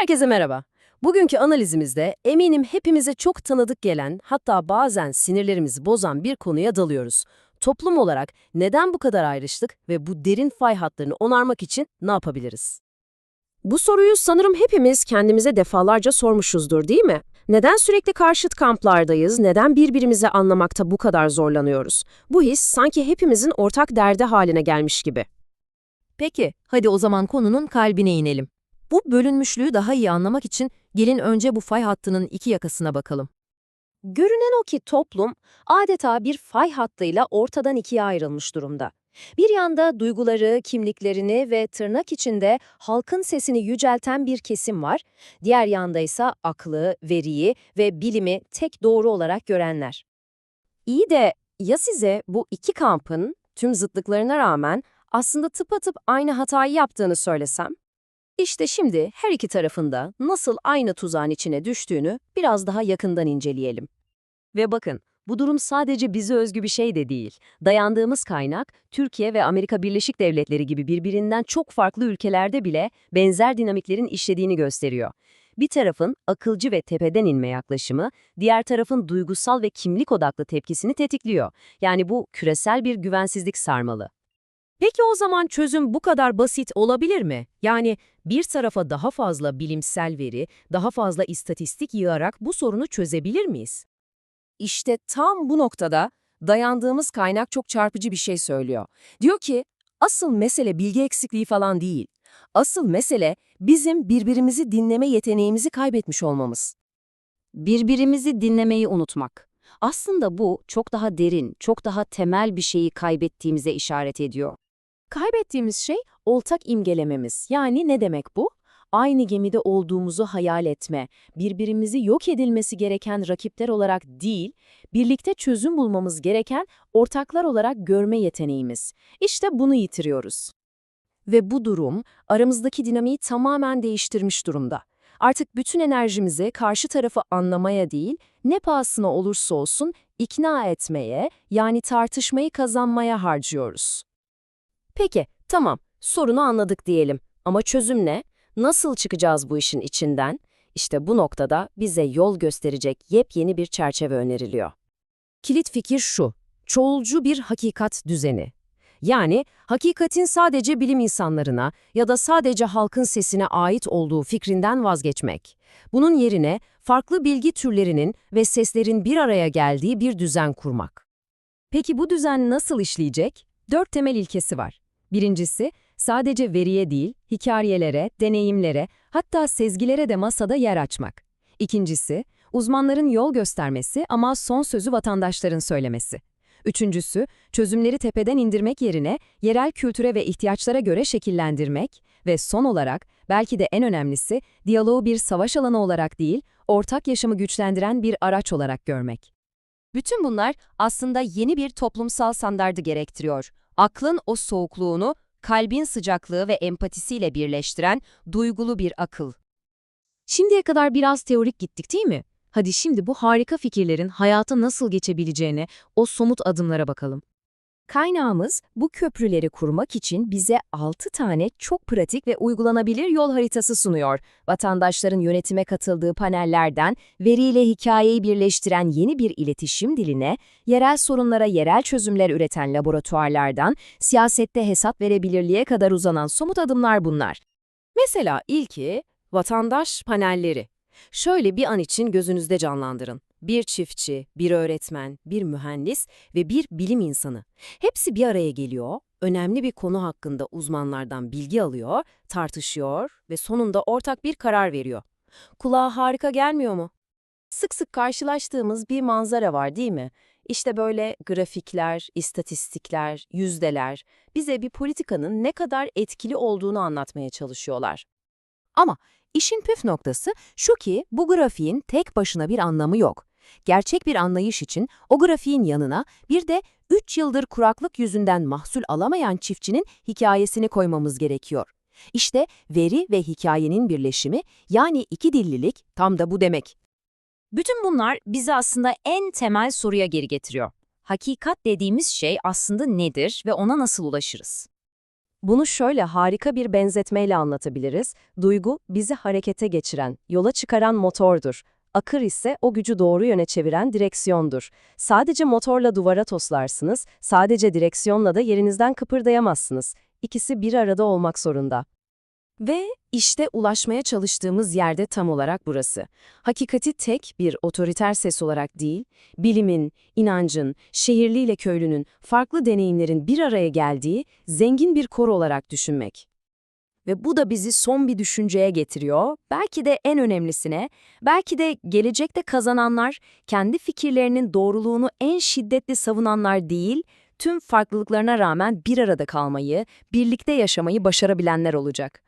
Herkese merhaba. Bugünkü analizimizde eminim hepimize çok tanıdık gelen, hatta bazen sinirlerimizi bozan bir konuya dalıyoruz. Toplum olarak neden bu kadar ayrıştık ve bu derin fay hatlarını onarmak için ne yapabiliriz? Bu soruyu sanırım hepimiz kendimize defalarca sormuşuzdur değil mi? Neden sürekli karşıt kamplardayız, neden birbirimizi anlamakta bu kadar zorlanıyoruz? Bu his sanki hepimizin ortak derdi haline gelmiş gibi. Peki, hadi o zaman konunun kalbine inelim. Bu bölünmüşlüğü daha iyi anlamak için gelin önce bu fay hattının iki yakasına bakalım. Görünen o ki toplum adeta bir fay hattıyla ortadan ikiye ayrılmış durumda. Bir yanda duyguları, kimliklerini ve tırnak içinde halkın sesini yücelten bir kesim var, diğer yanda ise aklı, veriyi ve bilimi tek doğru olarak görenler. İyi de ya size bu iki kampın tüm zıtlıklarına rağmen aslında tıpatıp aynı hatayı yaptığını söylesem? İşte şimdi her iki tarafında nasıl aynı tuzağın içine düştüğünü biraz daha yakından inceleyelim. Ve bakın, bu durum sadece bize özgü bir şey de değil. Dayandığımız kaynak, Türkiye ve Amerika Birleşik Devletleri gibi birbirinden çok farklı ülkelerde bile benzer dinamiklerin işlediğini gösteriyor. Bir tarafın akılcı ve tepeden inme yaklaşımı, diğer tarafın duygusal ve kimlik odaklı tepkisini tetikliyor. Yani bu küresel bir güvensizlik sarmalı. Peki o zaman çözüm bu kadar basit olabilir mi? Yani bir tarafa daha fazla bilimsel veri, daha fazla istatistik yığarak bu sorunu çözebilir miyiz? İşte tam bu noktada dayandığımız kaynak çok çarpıcı bir şey söylüyor. Diyor ki, asıl mesele bilgi eksikliği falan değil. Asıl mesele bizim birbirimizi dinleme yeteneğimizi kaybetmiş olmamız. Birbirimizi dinlemeyi unutmak. Aslında bu çok daha derin, çok daha temel bir şeyi kaybettiğimize işaret ediyor. Kaybettiğimiz şey oltak imgelememiz. Yani ne demek bu? Aynı gemide olduğumuzu hayal etme, birbirimizi yok edilmesi gereken rakipler olarak değil, birlikte çözüm bulmamız gereken ortaklar olarak görme yeteneğimiz. İşte bunu yitiriyoruz. Ve bu durum aramızdaki dinamiği tamamen değiştirmiş durumda. Artık bütün enerjimizi karşı tarafı anlamaya değil, ne pahasına olursa olsun ikna etmeye, yani tartışmayı kazanmaya harcıyoruz. Peki, tamam, sorunu anladık diyelim. Ama çözüm ne? Nasıl çıkacağız bu işin içinden? İşte bu noktada bize yol gösterecek yepyeni bir çerçeve öneriliyor. Kilit fikir şu, çoğulcu bir hakikat düzeni. Yani hakikatin sadece bilim insanlarına ya da sadece halkın sesine ait olduğu fikrinden vazgeçmek. Bunun yerine farklı bilgi türlerinin ve seslerin bir araya geldiği bir düzen kurmak. Peki bu düzen nasıl işleyecek? Dört temel ilkesi var. Birincisi, sadece veriye değil, hikayelere, deneyimlere, hatta sezgilere de masada yer açmak. İkincisi, uzmanların yol göstermesi ama son sözü vatandaşların söylemesi. Üçüncüsü, çözümleri tepeden indirmek yerine yerel kültüre ve ihtiyaçlara göre şekillendirmek ve son olarak, belki de en önemlisi, diyaloğu bir savaş alanı olarak değil, ortak yaşamı güçlendiren bir araç olarak görmek. Bütün bunlar aslında yeni bir toplumsal standardı gerektiriyor. Aklın o soğukluğunu, kalbin sıcaklığı ve empatisiyle birleştiren duygulu bir akıl. Şimdiye kadar biraz teorik gittik değil mi? Hadi şimdi bu harika fikirlerin hayata nasıl geçebileceğine, o somut adımlara bakalım. Kaynağımız bu köprüleri kurmak için bize 6 tane çok pratik ve uygulanabilir yol haritası sunuyor. Vatandaşların yönetime katıldığı panellerden veriyle hikayeyi birleştiren yeni bir iletişim diline, yerel sorunlara yerel çözümler üreten laboratuvarlardan, siyasette hesap verebilirliğe kadar uzanan somut adımlar bunlar. Mesela ilki vatandaş panelleri. Şöyle bir an için gözünüzde canlandırın. Bir çiftçi, bir öğretmen, bir mühendis ve bir bilim insanı. Hepsi bir araya geliyor, önemli bir konu hakkında uzmanlardan bilgi alıyor, tartışıyor ve sonunda ortak bir karar veriyor. Kulağa harika gelmiyor mu? Sık sık karşılaştığımız bir manzara var değil mi? İşte böyle grafikler, istatistikler, yüzdeler bize bir politikanın ne kadar etkili olduğunu anlatmaya çalışıyorlar. Ama işin püf noktası şu ki bu grafiğin tek başına bir anlamı yok. Gerçek bir anlayış için o grafiğin yanına bir de 3 yıldır kuraklık yüzünden mahsul alamayan çiftçinin hikayesini koymamız gerekiyor. İşte veri ve hikayenin birleşimi yani iki dillilik tam da bu demek. Bütün bunlar bizi aslında en temel soruya geri getiriyor. Hakikat dediğimiz şey aslında nedir ve ona nasıl ulaşırız? Bunu şöyle harika bir benzetmeyle anlatabiliriz. Duygu, bizi harekete geçiren, yola çıkaran motordur. Akır ise o gücü doğru yöne çeviren direksiyondur. Sadece motorla duvara toslarsınız, sadece direksiyonla da yerinizden kıpırdayamazsınız. İkisi bir arada olmak zorunda. Ve işte ulaşmaya çalıştığımız yerde tam olarak burası. Hakikati tek bir otoriter ses olarak değil, bilimin, inancın, şehirliyle köylünün, farklı deneyimlerin bir araya geldiği zengin bir kor olarak düşünmek. Ve bu da bizi son bir düşünceye getiriyor. Belki de en önemlisine, belki de gelecekte kazananlar, kendi fikirlerinin doğruluğunu en şiddetli savunanlar değil, tüm farklılıklarına rağmen bir arada kalmayı, birlikte yaşamayı başarabilenler olacak.